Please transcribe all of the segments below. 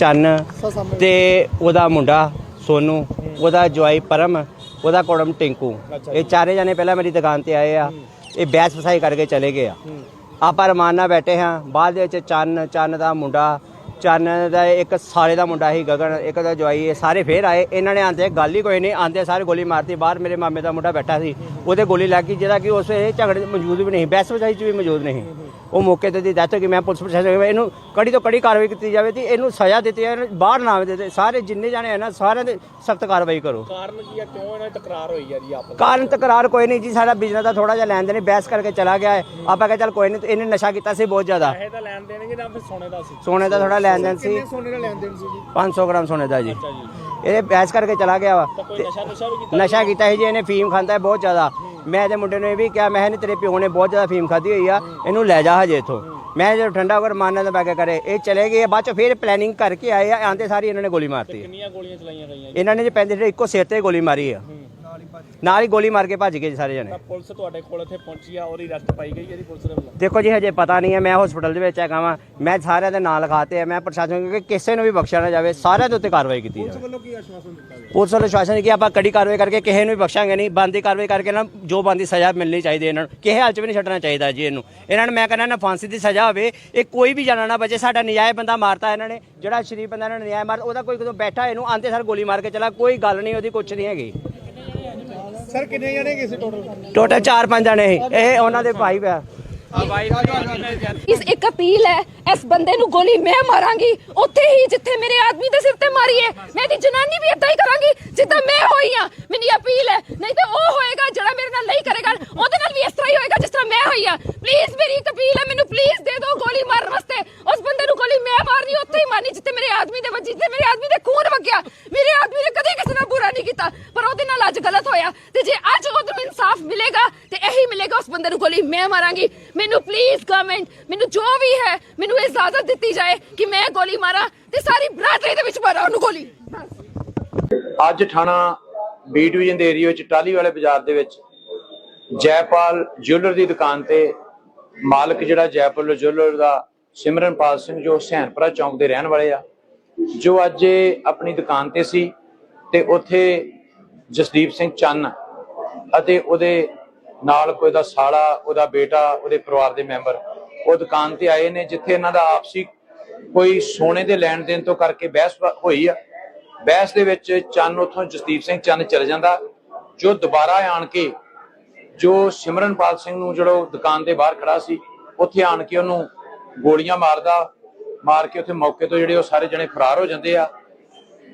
ਚੰਨ ਤੇ ਉਹਦਾ ਮੁੰਡਾ ਸੋਨੂ ਉਹਦਾ ਜਵਾਈ ਪਰਮ ਉਹਦਾ ਕੋੜਮ ਟਿੰਕੂ। ਇਹ ਚਾਰੇ ਜਣੇ ਪਹਿਲਾਂ ਮੇਰੀ ਦੁਕਾਨ ਤੇ ਆਏ ਆ। ਇਹ ਬੈਸ ਫਸਾਈ ਕਰਕੇ ਚਲੇ ਗਏ ਆ। ਆਪਾਂ ਰਮਾਨ ਬੈਠੇ ਹਾਂ। ਬਾਅਦ ਵਿੱਚ ਚੰਨ ਚੰਨ ਦਾ ਮੁੰਡਾ ਚੰਨ ਦਾ ਇੱਕ ਸਾਲੇ ਦਾ ਮੁੰਡਾ ਸੀ ਗਗਨ ਇੱਕ ਦਾ ਜਵਾਈ ਇਹ ਸਾਰੇ ਫੇਰ ਆਏ। ਇਹਨਾਂ ਨੇ ਆਂਦੇ ਗੱਲ ਹੀ ਕੋਈ ਨਹੀਂ। ਆਂਦੇ ਸਾਰੇ ਗੋਲੀ ਮਾਰਤੀ। ਬਾਹਰ ਮੇਰੇ ਮਾਮੇ ਦਾ ਮੁੰਡਾ ਬੈਠਾ ਸੀ। ਉਹਦੇ ਗੋਲੀ ਲੱਗ ਗਈ ਜਿਹੜਾ ਕਿ ਉਸ ਇਹ ਝਗੜੇ ਮੌਜੂਦ ਵੀ ਨਹੀਂ ਬੈਸ ਵਜਾਈ 'ਚ ਵੀ ਮੌਜੂਦ ਨਹੀਂ ਉਹ ਮੌਕੇ ਤੇ ਦੀ ਡੈਥ ਹੋ ਗਈ ਮੈਂ ਪੁਲਿਸ ਪ੍ਰਸ਼ਾਸਨ ਨੂੰ ਇਹਨੂੰ ਕੜੀ ਤੋਂ ਕੜੀ ਕਾਰਵਾਈ ਕੀਤੀ ਜਾਵੇ ਤੇ ਇਹਨੂੰ ਸਜ਼ਾ ਦਿੱਤੀ ਜਾਵੇ ਬਾਹਰ ਨਾ ਆਵੇ ਤੇ ਸਾਰੇ ਜਿੰਨੇ ਜਾਣੇ ਨਾ ਸਾਰਿਆਂ ਦੇ ਸਖਤ ਕਾਰਵਾਈ ਕਰੋ। ਕਾਰਨ ਕੀ ਆ ਕਿਉਂ ਇਹਨਾਂ ਦੀ ਟਕਰਾਰ ਹੋਈ ਆ ਜੀ ਆਪਸ ਕਾਰਨ ਤਕਰਾਰ ਕੋਈ ਨਹੀਂ ਜੀ ਸਾਡਾ ਬਿਜ਼ਨਸ ਦਾ ਥੋੜਾ ਜਿਹਾ ਲੈਣ ਦੇਣ ਬਹਿਸ ਕਰਕੇ ਚਲਾ ਗਿਆ ਹੈ। ਆਪਾਂ ਕਿਹਾ ਚੱਲ ਕੋਈ ਨਹੀਂ ਇਹਨੇ ਨਸ਼ਾ ਕੀਤਾ ਸੀ ਬਹੁਤ ਜ਼ਿਆਦਾ। ਪੈਸੇ ਤਾਂ ਲੈਣ ਦੇਣਗੇ ਜਾਂ ਫਿਰ ਸੋਨੇ ਦਾ ਸੀ? ਸੋਨੇ ਦਾ ਥੋੜਾ ਲੈਣ ਦੇਣ ਸੀ। ਸੋਨੇ ਦਾ ਲੈਣ ਦੇਣ ਸੀ ਜੀ? 500 ਗ੍ਰਾਮ ਸੋਨੇ ਦਾ ਜੀ। ਅੱਛਾ ਜੀ। ਇਹ ਬਹਿਸ ਕਰਕੇ ਚਲਾ ਗਿਆ ਵਾ। ਤਾਂ ਕੋਈ ਨਸ਼ਾ ਨਸ਼ਾ ਵੀ ਕੀਤਾ ਨਸ਼ਾ ਕੀਤਾ ਸੀ ਜੀ ਇਹਨੇ ਫੀਮ ਖਾਂਦਾ ਹੈ ਬਹੁਤ ਜ਼ਿਆਦਾ। ਮੈਂ ਇਹਦੇ ਮੁੰਡੇ ਨੂੰ ਇਹ ਵੀ ਕਿਹਾ ਮੈਂ ਨਹੀਂ ਤੇਰੇ ਪਿਓ ਨੇ ਬਹੁਤ ਜ਼ਿਆਦਾ ਫੀਮ ਖਾਧੀ ਹੋਈ ਆ ਇਹਨੂੰ ਲੈ ਜਾ ਹਜੇ ਇਥੋਂ। ਮੈਂ ਜਦੋਂ ਠੰਡਾ ਹੋ ਕੇ ਮਾਨਨ ਦਾ ਬੈਗ ਕਰੇ। ਇਹ ਚਲੇ ਗਏ ਬਾਅਦ ਚ ਫਿਰ ਪਲੈਨਿੰਗ ਕਰਕੇ ਆਏ ਆ ਆਂਦੇ ਸਾਰੀ ਇਹਨਾਂ ਨੇ ਗੋਲੀ ਮਾਰਤੀ। ਕਿੰਨੀਆਂ ਗੋਲੀਆਂ ਚਲਾਈਆਂ ਗਈਆਂ ਇਹਨਾਂ ਨੇ ਜੇ ਪੈਂਦੇ ਇੱਕੋ ਸਿਰ ਤੇ ਗੋਲੀ ਮਾਰੀ ਆ। ਨਾਲ ਹੀ ਗੋਲੀ ਮਾਰ ਕੇ ਭੱਜ ਗਏ ਜੀ ਸਾਰੇ ਜਣੇ। ਪੁਲਿਸ ਤੁਹਾਡੇ ਕੋਲ ਇੱਥੇ ਪਹੁੰਚੀ ਆ ਉਹਦੀ ਅਰੈਸਟ ਪਾਈ ਗਈ ਹੈ ਜੀ ਪੁਲਿਸ ਦੇ ਵੱਲੋਂ? ਦੇਖੋ ਜੀ ਹਜੇ ਪਤਾ ਨਹੀਂ ਹੈ ਮੈਂ ਹਸਪੀਟਲ ਦੇ ਵਿੱਚ ਹੈਗਾ ਵਾਂ। ਮੈਂ ਸਾਰਿਆਂ ਦੇ ਨਾਂ ਲਿਖਾਤੇ ਆ ਮੈਂ ਪ੍ਰਸ਼ਾਸਨ ਨੂੰ ਕਿ ਕਿਸੇ ਨੂੰ ਵੀ ਬਖਸ਼ਿਆ ਨਾ ਜਾਵੇ ਸਾਰਿਆਂ ਦੇ ਉੱਤੇ ਕਾਰਵਾਈ ਕੀਤੀ ਜਾਵੇ। ਵੱਲੋਂ ਕੀ ਆਸ਼ਵਾਸਨ ਦਿੱਤਾ ਗਿਆ? ਪੁਲਿਸ ਵੱਲੋਂ ਸ਼ਾਸਨ ਕਿ ਆਪਾਂ ਕੜੀ ਕਾਰਵਾਈ ਕਰਕੇ ਕਿਸੇ ਨੂੰ ਵੀ ਬਖਸ਼ਾਂਗੇ ਨਹੀਂ ਬੰਦੀ ਕਾਰਵਾਈ ਕਰਕੇ ਨਾ ਜੋ ਬੰਦੀ ਸਜ਼ਾ ਮਿਲਣੀ ਚਾਹੀਦੀ ਇਹਨਾਂ ਨੂੰ। ਕਿਸੇ ਹਾਲ ਚ ਵੀ ਨਹੀਂ ਛੱਡਣਾ ਚਾਹੀਦਾ ਜੀ ਇਹਨੂੰ। ਇਹਨਾਂ ਨੂੰ ਮੈਂ ਕਹਿੰਦਾ ਨਾ ਫਾਂਸੀ ਦੀ ਸਜ਼ਾ ਹੋਵੇ ਇਹ ਕੋਈ ਵੀ ਜਾਣਾ ਨਾ ਬਚੇ ਸਾਡਾ ਨਜਾਇਜ਼ ਬੰਦਾ ਮਾਰਤਾ ਇਹਨਾਂ ਨੇ ਜਿਹੜਾ ਸ਼ਰੀਫ ਬੰਦਾ ਇਹਨਾਂ ਨੇ ਨਜਾਇਜ਼ ਮਾਰ ਉਹਦਾ ਕੋਈ ਕਿਤੋਂ ਬੈਠਾ ਇਹਨੂੰ ਆਂਦੇ ਸਰ ਗੋਲੀ ਮਾਰ ਕੇ ਚਲਾ ਕੋਈ ਗੱਲ ਨਹੀਂ ਉਹਦੀ ਕੁਛ ਨਹੀਂ ਹੈਗੀ। ਸਰ ਕਿੰਨੇ ਜਣੇ ਗਏ ਸੀ ਟੋਟਲ ਟੋਟਲ 4-5 ਜਣੇ ਸੀ। ਇਹ ਉਹਨਾਂ ਦੇ ਭਾਈ ਪਿਆ ਇਸ ਇੱਕ ਅਪੀਲ ਹੈ ਇਸ ਬੰਦੇ ਨੂੰ ਗੋਲੀ ਮੈਂ ਮਾਰਾਂਗੀ। ਉੱਥੇ ਹੀ ਜਿੱਥੇ ਮੇਰੇ ਆਦਮੀ ਦੇ ਸਿਰ ਤੇ ਮਾਰੀ ਹੈ ਮੈਂ ਦੀ ਜਨਾਨੀ ਵੀ ਏਦਾਂ ਹੀ ਕਰਾਂਗੀ ਜਿੱਦਾਂ ਮੈਂ ਹੋਈ ਆ ਮੇਰੀ ਅਪੀਲ ਹੈ ਨਹੀਂ ਤੇ ਉਹ ਹੋਏਗਾ ਜਿਹੜਾ ਮੇਰੇ ਨਾਲ ਨਹੀਂ ਕਰੇਗਾ ਉਹਦੇ ਨਾਲ ਵੀ ਇਸ ਤਰ੍ਹਾਂ ਹੀ ਹੋਏਗਾ ਜਿਸ ਤਰ੍ਹਾਂ ਮੈਂ ਹੋਈ ਆ ਪਲੀਜ਼ ਮੇਰੀ ਇੱਕ ਅਪੀਲ ਹੈ ਮੈਨੂੰ ਪਲੀਜ਼ ਦੇ ਦਿਓ ਗੋਲੀ ਮਾਰਨ ਵਾਸਤੇ ਉਸ ਬੰਦੇ ਨੂੰ ਗੋਲੀ ਮੈਂ ਮਾਰਨੀ ਉੱਥੇ ਹੀ ਮਾਰਨੀ ਜਿੱਥੇ ਮੇਰੇ ਆਦਮੀ ਦੇ ਵੱਜੀ ਜਿੱਥੇ ਮੇਰੇ ਆਦਮੀ ਦੇ ਖੂਨ ਵਗਿਆ। ਮੇਰੇ ਆਦਮੀ ਨੇ ਕਦੇ ਕਿਸੇ ਨਾਲ ਬੁਰਾ ਨਹੀਂ ਕੀਤਾ, ਪਰ ਉਹਦੇ ਨਾਲ ਅੱਜ ਗਲਤ ਹੋਇਆ। ਤੇ ਜੇ ਅੱਜ ਉਹਨੂੰ ਇਨਸਾਫ ਮਿਲੇਗਾ, ਤੇ ਇਹੀ ਮਿਲੇਗਾ ਉਸ ਬੰਦੇ ਨੂੰ ਗੋਲੀ। ਮੈਂ ਮਾਰਾਂਗੀ। ਮੈਨੂੰ ਪਲੀਜ਼ ਗਵਰਨਮੈਂਟ ਮੈਨੂੰ ਜੋ ਵੀ ਹੈ, ਮੈਨੂੰ ਇਜਾਜ਼ਤ ਦਿੱਤੀ ਜਾਏ ਕਿ ਮੈਂ ਗੋਲੀ ਮਾਰਾਂ ਤੇ ਸਾਰੀ ਬਰਾਦਰੀ ਦੇ ਵਿੱਚ ਮਾਰਾਂ ਉਹਨੂੰ ਗੋਲੀ। ਅੱਜ ਥਾਣਾ ਬੀ ਡਿਵੀਜ਼ਨ ਦੇ ਏਰੀਆ ਵਿੱਚ ਟਾਲੀ ਵਾਲੇ ਬਾਜ਼ਾਰ ਦੇ ਵਿੱਚ ਜੈਪਾਲ ਜਿਊਲਰ ਦੀ ਦੁਕਾਨ ਤੇ ਮਾਲਕ ਜਿਹੜਾ ਜੈਪਾਲ ਜਿਊਲਰ ਦਾ ਸਿਮਰਨਪਾਲ ਸਿੰਘ ਜੋ ਹੁਸੈਨਪੁਰਾ ਚੌਂਕ ਦੇ ਰਹਿਣ ਵਾਲੇ ਆ, ਜੋ ਅੱਜ ਆਪਣੀ ਦੁਕਾਨ ਤੇ ਸੀ ਤੇ ਉੱਥੇ ਜਸਦੀਪ ਸਿੰਘ ਚੰਨ ਅਤੇ ਉਹਦੇ ਨਾਲ ਕੋਈ ਦਾ ਸਾਲਾ, ਉਹਦਾ ਬੇਟਾ, ਉਹਦੇ ਪਰਿਵਾਰ ਦੇ ਮੈਂਬਰ ਉਹ ਦੁਕਾਨ ਤੇ ਆਏ ਨੇ, ਜਿੱਥੇ ਇਹਨਾਂ ਦਾ ਆਪਸੀ ਕੋਈ ਸੋਨੇ ਦੇ ਲੈਣ ਦੇਣ ਤੋਂ ਕਰਕੇ ਬਹਿਸ ਹੋਈ ਆ। ਬਹਿਸ ਦੇ ਵਿੱਚ ਚੰਨ ਉਥੋਂ ਜਸਦੀਪ ਸਿੰਘ ਚੰਨ ਚਲ ਜਾਂਦਾ, ਜੋ ਦੁਬਾਰਾ ਆਣ ਕੇ ਜੋ ਸਿਮਰਨਪਾਲ ਸਿੰਘ ਨੂੰ ਜਿਹੜਾ ਦੁਕਾਨ ਦੇ ਬਾਹਰ ਖੜਾ ਸੀ, ਉੱਥੇ ਆਣ ਕੇ ਉਹਨੂੰ ਗੋਲੀਆਂ ਮਾਰਦਾ, ਮਾਰ ਕੇ ਉੱਥੇ ਮੌਕੇ ਤੋਂ ਜਿਹੜੇ ਉਹ ਸਾਰੇ ਜਣੇ ਫਰਾਰ ਹੋ ਜਾਂਦੇ ਆ।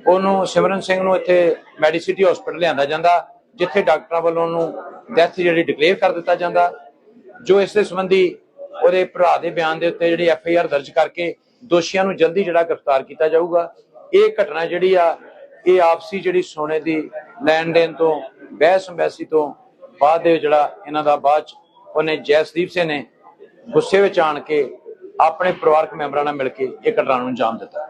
ਉਹਨੂੰ ਸਿਮਰਨ ਸਿੰਘ ਨੂੰ ਇੱਥੇ ਮੈਡੀਸਿਟੀ ਹਸਪੀਟਲ ਲਿਆਂਦਾ ਜਾਂਦਾ, ਜਿੱਥੇ ਡਾਕਟਰਾਂ ਵੱਲੋਂ ਉਹਨੂੰ ਡੈਥ ਜਿਹੜੀ ਡਿਕਲੇਅਰ ਕਰ ਦਿੱਤਾ ਜਾਂਦਾ। ਜੋ ਇਸ ਦੇ ਸੰਬੰਧੀ ਉਹਦੇ ਭਰਾ ਦੇ ਬਿਆਨ ਦੇ ਉੱਤੇ ਜਿਹੜੀ ਐਫ ਆਈ ਆਰ ਦਰਜ ਕਰਕੇ ਦੋਸ਼ੀਆਂ ਨੂੰ ਜਲਦੀ ਜਿਹੜਾ ਗ੍ਰਿਫਤਾਰ ਕੀਤਾ ਜਾਊਗਾ। ਇਹ ਘਟਨਾ ਜਿਹੜੀ ਆ, ਇਹ ਆਪਸੀ ਜਿਹੜੀ ਸੋਨੇ ਦੀ ਲੈਣ ਦੇਣ ਤੋਂ, ਬਹਿਸ ਅੰਬੈਸੀ ਤੋਂ ਬਾਅਦ ਦੇ ਜਿਹੜਾ ਇਹਨਾਂ ਦਾ ਬਾਅਦ ਉਹਨੇ ਜੈਸਦੀਪ ਸਿੰਘ ਨੇ ਗੁੱਸੇ ਵਿੱਚ ਆਣ ਕੇ ਆਪਣੇ ਪਰਿਵਾਰਕ ਮੈਂਬਰਾਂ ਨਾਲ ਮਿਲ ਕੇ ਇਹ ਘਟਨਾ ਨੂੰ ਅੰਜਾਮ ਦਿੱਤਾ